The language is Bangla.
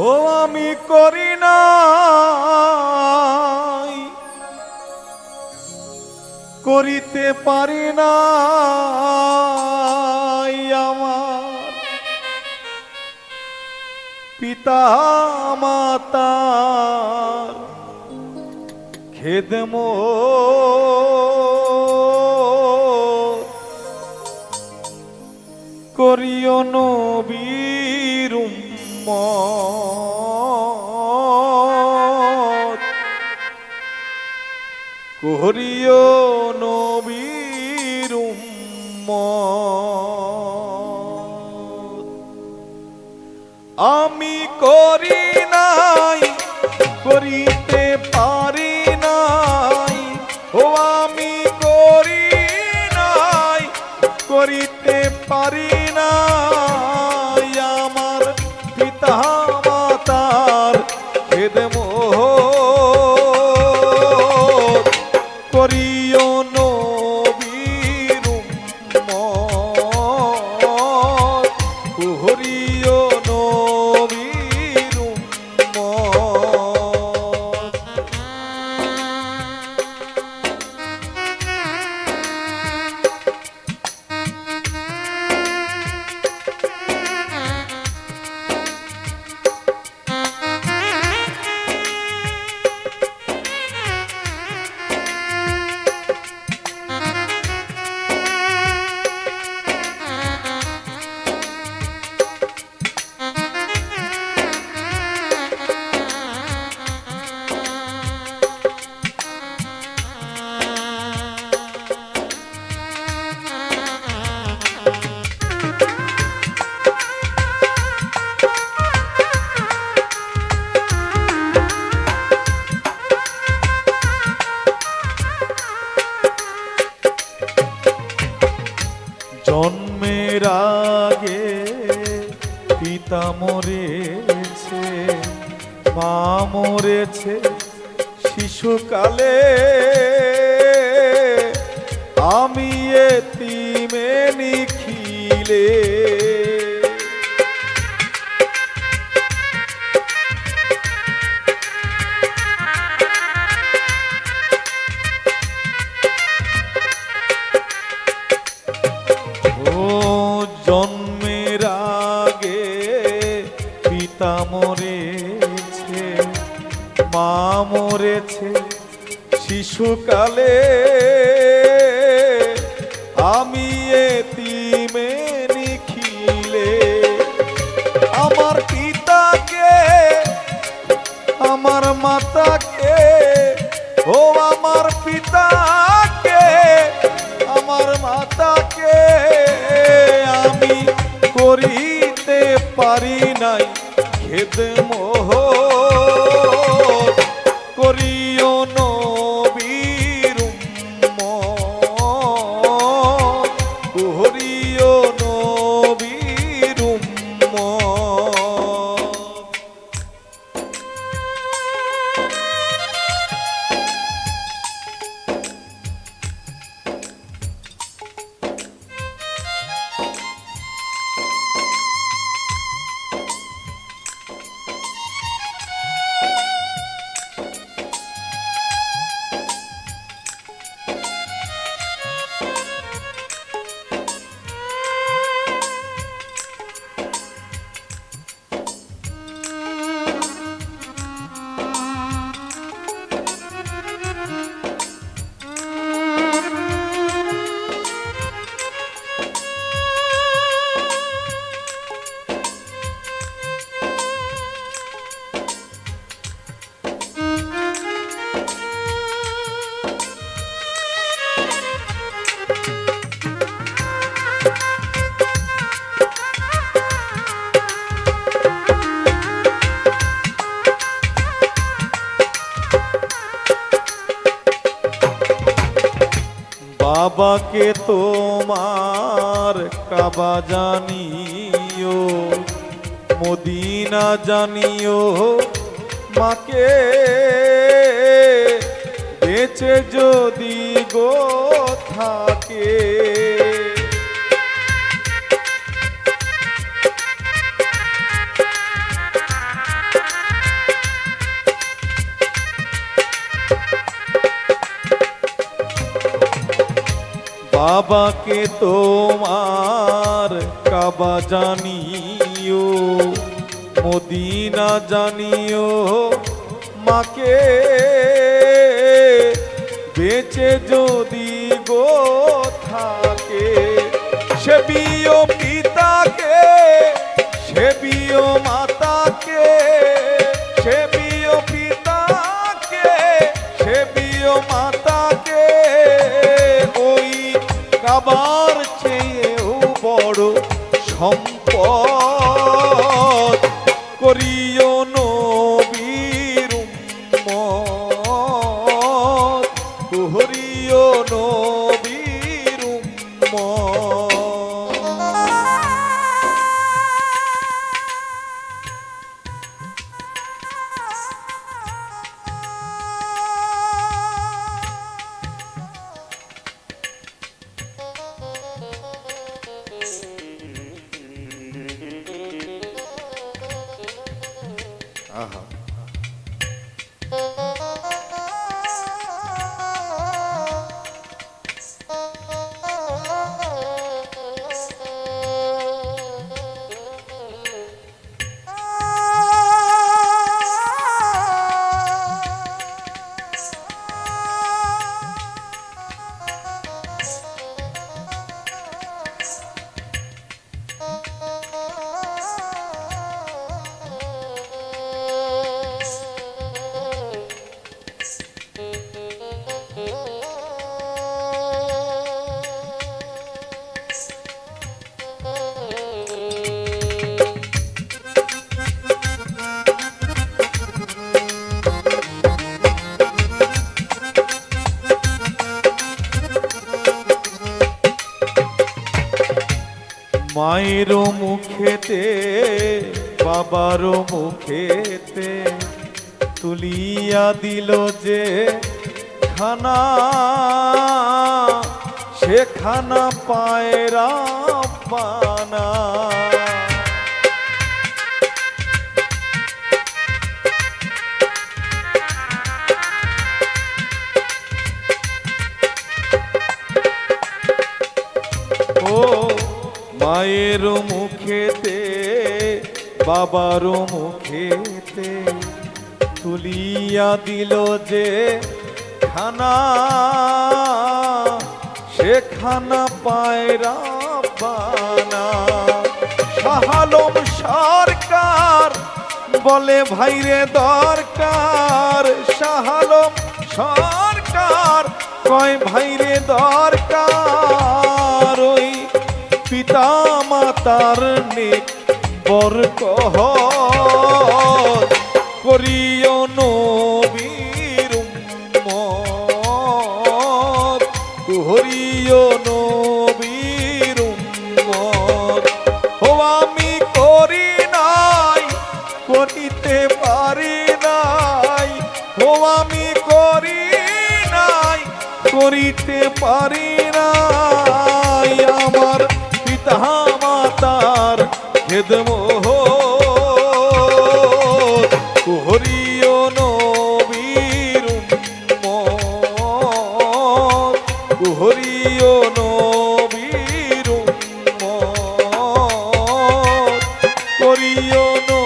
ও আমি করি না করিতে পারি না আমার। পিতা মাতার খেদম করিও নবীর উম্মত কোহরিও নবীর আমি করি নাই পিতা মরেছে মা মরেছে শিশুকালে। আমি এ তিমে নিখিলে শিশুকালে আমি এতিমে নিখিলে। আমার পিতাকে, আমার মাতাকে, ও আমার পিতাকে, আমার মাতাকে আমি করিতে পারি নাই। খেদ মোহ বাবাকে তোমার কাবা জানিও মদিনা জানিও মাকে বেঁচে যদি গো থাকে। কাবাকে তোমার কাবা জানিও, মদিনা জানিও, মাকে বেঁচে যদি গো থাকে, সে বিয় পিতাকে, সে বিয় মাতাকে, সে বিয় পিতাকে, সে বিয় মাতাকে কাবার 啊好。মায়ের মুখেতে বাবার মুখেতে তুলিয়া দিল যে খানা। সেখানা পায়রা পানা মায়ের মুখেতে, বাবার মুখেতে তুলিয়া দিল যে খানা। সে খানা পায়রা পানা শাহালম সরকার বলে, ভাইরে দরকার, শাহালম সরকার। কয়, ভাইরে দরকার। পিতা মাতার নেক বরকহ করিও নবীর উম্মত। করিও নবীর উম্মত। ও আমি করি নাই, করিতে পারি নাই। ও আমি করি নাই, করিতে পারি খেদম হরিও নবীর হরিও নবীর করিও ন